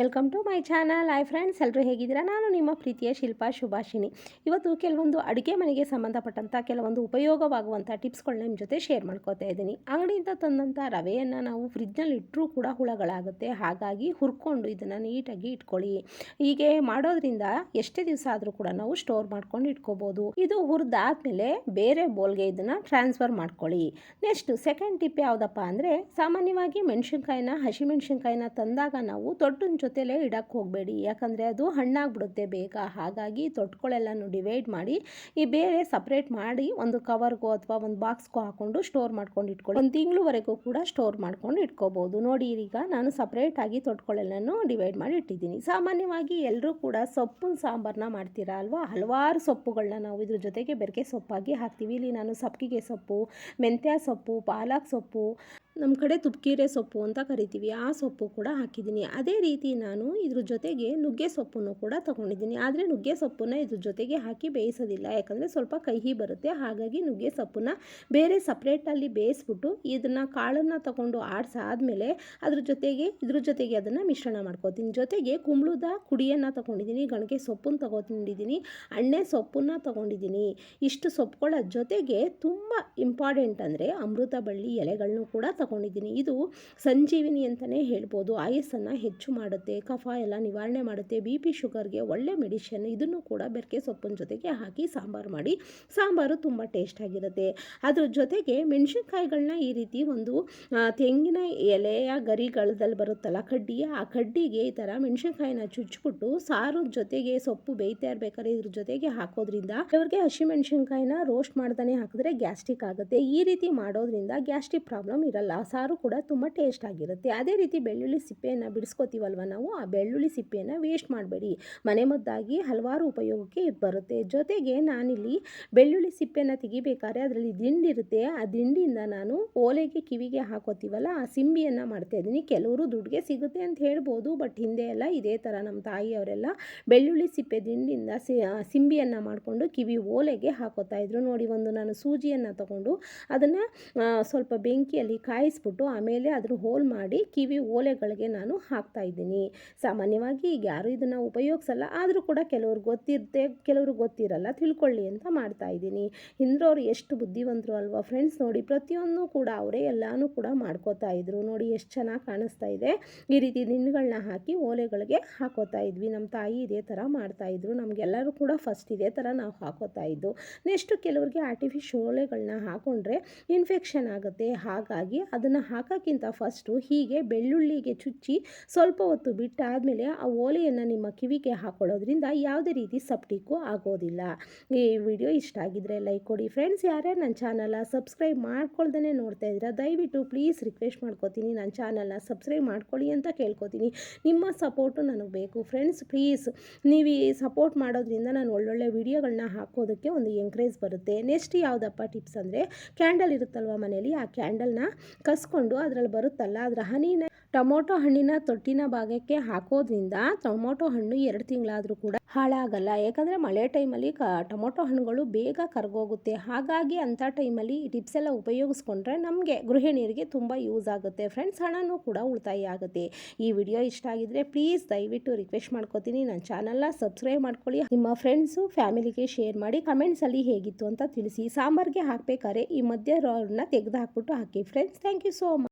Welcome to my channel hi friends ಎಲ್ಲರೂ ಹೇಗಿದ್ದೀರಾ? ನಾನು ನಿಮ್ಮ ಪ್ರೀತಿಯ ಶಿಲ್ಪಾ ಶುಭಾಷಿನಿ ಇವತ್ತು ಕೆಲವೊಂದು ಅಡುಗೆ ಮನೆಗೆ ಸಂಬಂಧಪಟ್ಟಂಥ ಕೆಲವೊಂದು ಉಪಯೋಗವಾಗುವಂಥ ಟಿಪ್ಸ್ಗಳನ್ನ ನಿಮ್ಮ ಜೊತೆ ಶೇರ್ ಮಾಡ್ಕೋತಾ ಇದ್ದೀನಿ. ಅಂಗಡಿಯಿಂದ ತಂದಂಥ ರವೆಯನ್ನು ನಾವು ಫ್ರಿಜ್ನಲ್ಲಿ ಇಟ್ಟರೂ ಕೂಡ ಹುಳಗಳಾಗುತ್ತೆ. ಹಾಗಾಗಿ ಹುರ್ಕೊಂಡು ಇದನ್ನು ನೀಟಾಗಿ ಇಟ್ಕೊಳ್ಳಿ. ಹೀಗೆ ಮಾಡೋದ್ರಿಂದ ಎಷ್ಟೇ ದಿವಸ ಆದರೂ ಕೂಡ ನಾವು ಸ್ಟೋರ್ ಮಾಡ್ಕೊಂಡು ಇಟ್ಕೋಬೋದು. ಇದು ಹುರಿದಾದ್ಮೇಲೆ ಬೇರೆ ಬೋಲ್ಗೆ ಇದನ್ನು ಟ್ರಾನ್ಸ್ಫರ್ ಮಾಡ್ಕೊಳ್ಳಿ. ನೆಕ್ಸ್ಟ್ ಸೆಕೆಂಡ್ ಟಿಪ್ ಯಾವುದಪ್ಪ ಅಂದರೆ ಸಾಮಾನ್ಯವಾಗಿ ಮೆಣಸಿನ್ಕಾಯಿನ, ಹಸಿಮೆಣಸಿನ್ಕಾಯಿನ ತಂದಾಗ ನಾವು ದೊಡ್ಡ ಜೊತೆಲೇ ಇಡಕ್ಕೆ ಹೋಗಬೇಡಿ. ಯಾಕಂದರೆ ಅದು ಹಣ್ಣಾಗ್ಬಿಡುತ್ತೆ ಬೇಗ. ಹಾಗಾಗಿ ತೊಟ್ಗಳೆಲ್ಲನೂ ಡಿವೈಡ್ ಮಾಡಿ, ಈ ಬೇರೆ ಸಪ್ರೇಟ್ ಮಾಡಿ ಒಂದು ಕವರ್ಗೋ ಅಥವಾ ಒಂದು ಬಾಕ್ಸ್ಗೋ ಹಾಕ್ಕೊಂಡು ಸ್ಟೋರ್ ಮಾಡ್ಕೊಂಡು ಇಟ್ಕೊಳ್ಳಿ. ಒಂದು ತಿಂಗಳವರೆಗೂ ಕೂಡ ಸ್ಟೋರ್ ಮಾಡ್ಕೊಂಡು ಇಟ್ಕೋಬೋದು. ನೋಡಿ ಈಗ ನಾನು ಸಪ್ರೇಟಾಗಿ ತೊಟ್ಗಳೆಲ್ಲನೂ ಡಿವೈಡ್ ಮಾಡಿ ಇಟ್ಟಿದ್ದೀನಿ. ಸಾಮಾನ್ಯವಾಗಿ ಎಲ್ಲರೂ ಕೂಡ ಸೊಪ್ಪಿನ ಸಾಂಬಾರನ್ನ ಮಾಡ್ತೀರಾ ಅಲ್ವಾ? ಹಲವಾರು ಸೊಪ್ಪುಗಳನ್ನ ನಾವು ಇದ್ರ ಜೊತೆಗೆ ಬೆರಕೆ ಸೊಪ್ಪಾಗಿ ಹಾಕ್ತೀವಿ. ಇಲ್ಲಿ ನಾನು ಸಪ್ಪಿಗೆ ಸೊಪ್ಪು, ಮೆಂತ್ಯ ಸೊಪ್ಪು, ಪಾಲಕ್ ಸೊಪ್ಪು ನಮ್ಮ ಕಡೆ ತುಪ್ಪಕೀರೆ ಸೊಪ್ಪು ಅಂತ ಕರಿತೀವಿ. ಆ ಸೊಪ್ಪು ಕೂಡ ಹಾಕಿದ್ದೀನಿ. ಅದೇ ರೀತಿ ನಾನು ಇದ್ರ ಜೊತೆಗೆ ನುಗ್ಗೆ ಸೊಪ್ಪನ್ನು ಕೂಡ ತೊಗೊಂಡಿದ್ದೀನಿ. ಆದರೆ ನುಗ್ಗೆ ಸೊಪ್ಪನ್ನು ಇದ್ರ ಜೊತೆಗೆ ಹಾಕಿ ಬೇಯಿಸೋದಿಲ್ಲ. ಯಾಕಂದರೆ ಸ್ವಲ್ಪ ಕಹಿ ಬರುತ್ತೆ. ಹಾಗಾಗಿ ನುಗ್ಗೆ ಸೊಪ್ಪನ್ನ ಬೇರೆ ಸಪ್ರೇಟಲ್ಲಿ ಬೇಯಿಸ್ಬಿಟ್ಟು ಇದನ್ನು ಕಾಳನ್ನು ತಗೊಂಡು ಆಡಿಸಾದ್ಮೇಲೆ ಅದ್ರ ಜೊತೆಗೆ, ಇದ್ರ ಜೊತೆಗೆ ಅದನ್ನು ಮಿಶ್ರಣ ಮಾಡ್ಕೋತೀನಿ. ಜೊತೆಗೆ ಕುಂಬಳದ ಕುಡಿಯನ್ನು ತೊಗೊಂಡಿದ್ದೀನಿ. ಗಣಗೆ ಸೊಪ್ಪನ್ನು ತೊಗೊಂಡಿದ್ದೀನಿ. ಅಣ್ಣೆ ಸೊಪ್ಪನ್ನು ತೊಗೊಂಡಿದ್ದೀನಿ. ಇಷ್ಟು ಸೊಪ್ಪುಗಳ ಜೊತೆಗೆ ತುಂಬ ಇಂಪಾರ್ಟೆಂಟ್ ಅಂದರೆ ಅಮೃತ ಬಳ್ಳಿ ಎಲೆಗಳನ್ನು ಕೂಡ ತಗೊಂಡಿದ್ದೀನಿ. ಇದು ಸಂಜೀವಿನಿ ಅಂತಲೇ ಹೇಳ್ಬೋದು. ಆಯಸ್ಸನ್ನು ಹೆಚ್ಚು ಮಾಡುತ್ತೆ, ಕಫ ಎಲ್ಲ ನಿವಾರಣೆ ಮಾಡುತ್ತೆ, ಬಿ ಪಿ ಶುಗರ್ಗೆ ಒಳ್ಳೆ ಮೆಡಿಷನ್. ಇದನ್ನು ಕೂಡ ಬೆರಕೆ ಸೊಪ್ಪಿನ ಜೊತೆಗೆ ಹಾಕಿ ಸಾಂಬಾರು ಮಾಡಿ, ಸಾಂಬಾರು ತುಂಬ ಟೇಸ್ಟಾಗಿರುತ್ತೆ ಅದ್ರ ಜೊತೆಗೆ ಮೆಣಸಿನ್ಕಾಯಿಗಳನ್ನ ಈ ರೀತಿ ಒಂದು ತೆಂಗಿನ ಎಲೆಯ ಗರಿಗಳದಲ್ಲಿ ಬರುತ್ತಲ್ಲ ಕಡ್ಡಿ ಆ ಕಡ್ಡಿಗೆ ಈ ಥರ ಮೆಣಸಿನ್ಕಾಯಿನ ಚುಚ್ಚಿಬಿಟ್ಟು ಸಾರು ಜೊತೆಗೆ ಸೊಪ್ಪು ಬೇಯ್ತಾ ಇರ್ಬೇಕಾದ್ರೆ ಇದ್ರ ಜೊತೆಗೆ ಹಾಕೋದ್ರಿಂದ ಅವ್ರಿಗೆ ಹಸಿಮೆಣಸಿನ್ಕಾಯಿನ ರೋಸ್ಟ್ ಮಾಡ್ತಾನೆ ಹಾಕಿದ್ರೆ ಗ್ಯಾಸ್ಟ್ರಿಕ್ ಆಗುತ್ತೆ. ಈ ರೀತಿ ಮಾಡೋದ್ರಿಂದ ಗ್ಯಾಸ್ಟ್ರಿಕ್ ಪ್ರಾಬ್ಲಮ್ ಇರಲ್ಲ. ಸಾರು ಕೂಡ ತುಂಬ ಟೇಸ್ಟ್ ಆಗಿರುತ್ತೆ. ಅದೇ ರೀತಿ ಬೆಳ್ಳುಳ್ಳಿ ಸಿಪ್ಪೆಯನ್ನು ಬಿಡಿಸ್ಕೋತೀವಲ್ವ ನಾವು, ಆ ಬೆಳ್ಳುಳ್ಳಿ ಸಿಪ್ಪೆಯನ್ನು ವೇಸ್ಟ್ ಮಾಡಬೇಡಿ. ಮನೆ ಮದ್ದಾಗಿ ಹಲವಾರು ಉಪಯೋಗಕ್ಕೆ ಬರುತ್ತೆ. ಜೊತೆಗೆ ನಾನಿಲ್ಲಿ ಬೆಳ್ಳುಳ್ಳಿ ಸಿಪ್ಪೆಯನ್ನು ತೆಗಿಬೇಕಾದ್ರೆ ಅದರಲ್ಲಿ ದಿಂಡಿರುತ್ತೆ ಆ ದಿಂಡಿಯಿಂದ ನಾನು ಓಲೆಗೆ ಕಿವಿಗೆ ಹಾಕೋತೀವಲ್ಲ, ಆ ಸಿಂಬಿಯನ್ನು ಮಾಡ್ತಾ ಇದ್ದೀನಿ. ಕೆಲವರು ದುಡ್ಡಿಗೆ ಸಿಗುತ್ತೆ ಅಂತ ಹೇಳ್ಬೋದು ಬಟ್ ಹಿಂದೆ ಎಲ್ಲ ಇದೇ ಥರ ನಮ್ಮ ತಾಯಿಯವರೆಲ್ಲ ಬೆಳ್ಳುಳ್ಳಿ ಸಿಪ್ಪೆ ದಿಂಡಿಂದ ಸಿಂಬಿಯನ್ನು ಮಾಡಿಕೊಂಡು ಕಿವಿ ಓಲೆಗೆ ಹಾಕೋತಾ ಇದ್ರು. ನೋಡಿ, ಒಂದು ನಾನು ಸೂಜಿಯನ್ನು ತಗೊಂಡು ಅದನ್ನು ಸ್ವಲ್ಪ ಬೆಂಕಿಯಲ್ಲಿ ಕಾಯಿಸ್ಬಿಟ್ಟು ಆಮೇಲೆ ಅದ್ರ ಹೋಲ್ ಮಾಡಿ ಕಿವಿ ಓಲೆಗಳಿಗೆ ನಾನು ಹಾಕ್ತಾ ಇದ್ದೀನಿ. ಸಾಮಾನ್ಯವಾಗಿ ಈಗ ಯಾರು ಇದನ್ನು ಉಪಯೋಗಿಸಲ್ಲ, ಆದರೂ ಕೂಡ ಕೆಲವ್ರಿಗೆ ಗೊತ್ತಿರುತ್ತೆ ಕೆಲವ್ರಿಗೆ ಗೊತ್ತಿರಲ್ಲ, ತಿಳ್ಕೊಳ್ಳಿ ಅಂತ ಮಾಡ್ತಾ ಇದ್ದೀನಿ. ಹಿಂದ್ರವ್ರು ಎಷ್ಟು ಬುದ್ಧಿವಂತರು ಅಲ್ವಾ ಫ್ರೆಂಡ್ಸ್ ನೋಡಿ, ಪ್ರತಿಯೊಂದು ಕೂಡ ಅವರೇ ಎಲ್ಲನೂ ಕೂಡ ಮಾಡ್ಕೋತಾ ಇದ್ರು. ನೋಡಿ ಎಷ್ಟು ಚೆನ್ನಾಗಿ ಕಾಣಿಸ್ತಾ ಇದೆ. ಈ ರೀತಿ ದಿನಗಳನ್ನ ಹಾಕಿ ಓಲೆಗಳಿಗೆ ಹಾಕೋತಾ ಇದ್ವಿ. ನಮ್ಮ ತಾಯಿ ಇದೇ ಥರ ಮಾಡ್ತಾಯಿದ್ರು ನಮಗೆಲ್ಲರೂ ಕೂಡ ಫಸ್ಟ್ ಇದೇ ಥರ ನಾವು ಹಾಕೋತಾ ಇದ್ದು. ನೆಕ್ಸ್ಟು ಕೆಲವ್ರಿಗೆ ಆರ್ಟಿಫಿಷ್ ಓಲೆಗಳನ್ನ ಹಾಕೊಂಡ್ರೆ ಇನ್ಫೆಕ್ಷನ್ ಆಗುತ್ತೆ. ಹಾಗಾಗಿ ಅದನ್ನು ಹಾಕೋಕ್ಕಿಂತ ಫಸ್ಟು ಹೀಗೆ ಬೆಳ್ಳುಳ್ಳಿಗೆ ಚುಚ್ಚಿ ಸ್ವಲ್ಪ ಹೊತ್ತು ಬಿಟ್ಟಾದಮೇಲೆ ಆ ಓಲೆಯನ್ನು ನಿಮ್ಮ ಕಿವಿಗೆ ಹಾಕೊಳ್ಳೋದ್ರಿಂದ ಯಾವುದೇ ರೀತಿ ಸಪ್ಟಿಕ್ಕು ಆಗೋದಿಲ್ಲ. ಈ ವಿಡಿಯೋ ಇಷ್ಟ ಆಗಿದ್ರೆ ಲೈಕ್ ಕೊಡಿ. ಫ್ರೆಂಡ್ಸ್ ಯಾರ್ಯಾರು ನನ್ನ ಚಾನಲ್ನ ಸಬ್ಸ್ಕ್ರೈಬ್ ಮಾಡ್ಕೊಳ್ದೇ ನೋಡ್ತಾ ಇದ್ದೀರಾ, ದಯವಿಟ್ಟು ಪ್ಲೀಸ್ ರಿಕ್ವೆಸ್ಟ್ ಮಾಡ್ಕೋತೀನಿ. ನನ್ನ ಚಾನಲ್ನ ಸಬ್ಸ್ಕ್ರೈಬ್ ಮಾಡ್ಕೊಳ್ಳಿ ಅಂತ ಕೇಳ್ಕೊತೀನಿ. ನಿಮ್ಮ ಸಪೋರ್ಟು ನನಗೆ ಬೇಕು. ಫ್ರೆಂಡ್ಸ್ ಪ್ಲೀಸ್ ನೀವು ಈ ಸಪೋರ್ಟ್ ಮಾಡೋದ್ರಿಂದ ನಾನು ಒಳ್ಳೊಳ್ಳೆ ವಿಡಿಯೋಗಳನ್ನ ಹಾಕೋದಕ್ಕೆ ಒಂದು ಎಂಕರೇಜ್ ಬರುತ್ತೆ. ನೆಕ್ಸ್ಟ್ ಯಾವುದಪ್ಪ ಟಿಪ್ಸ್ ಅಂದರೆ ಕ್ಯಾಂಡಲ್ ಇರುತ್ತಲ್ವ ಮನೇಲಿ, ಆ ಕ್ಯಾಂಡಲ್ನ ಕಸ್ಕೊಂಡು ಅದರಲ್ಲಿ ಬರುತ್ತಲ್ಲ ಅದರ ಹನಿನ ಟೊಮೊಟೊ ಹಣ್ಣಿನ ತೊಟ್ಟಿನ ಭಾಗಕ್ಕೆ ಹಾಕೋದ್ರಿಂದ ಟೊಮೊಟೊ ಹಣ್ಣು ಎರಡು ತಿಂಗಳಾದರೂ ಕೂಡ ಹಾಳಾಗಲ್ಲ. ಯಾಕಂದರೆ ಮಳೆ ಟೈಮಲ್ಲಿ ಕ, ಟೊಮೊಟೊ ಹಣ್ಣುಗಳು ಬೇಗ ಕರಗೋಗುತ್ತೆ. ಹಾಗಾಗಿ ಅಂಥ ಟೈಮಲ್ಲಿ ಈ ಟಿಪ್ಸ್ ಎಲ್ಲ ಉಪಯೋಗಿಸ್ಕೊಂಡ್ರೆ ನಮಗೆ ಗೃಹಿಣಿಯರಿಗೆ ತುಂಬ ಯೂಸ್ ಆಗುತ್ತೆ. ಫ್ರೆಂಡ್ಸ್, ಹಣನೂ ಕೂಡ ಉಳಿತಾಯ ಆಗುತ್ತೆ. ಈ ವಿಡಿಯೋ ಇಷ್ಟ ಆಗಿದ್ರೆ ಪ್ಲೀಸ್ ದಯವಿಟ್ಟು ರಿಕ್ವೆಸ್ಟ್ ಮಾಡ್ಕೋತೀನಿ. ನನ್ನ ಚಾನಲ್ನ ಸಬ್ಸ್ಕ್ರೈಬ್ ಮಾಡ್ಕೊಳ್ಳಿ. ನಿಮ್ಮ ಫ್ರೆಂಡ್ಸು, ಫ್ಯಾಮಿಲಿಗೆ ಶೇರ್ ಮಾಡಿ ಕಮೆಂಟ್ಸಲ್ಲಿ ಹೇಗಿತ್ತು ಅಂತ ತಿಳಿಸಿ. ಸಾಂಬಾರ್ಗೆ ಹಾಕಬೇಕಾದ್ರೆ ಈ ಮಧ್ಯ ತೆಗೆದು ಹಾಕ್ಬಿಟ್ಟು ಹಾಕಿ. Friends, thank you so much.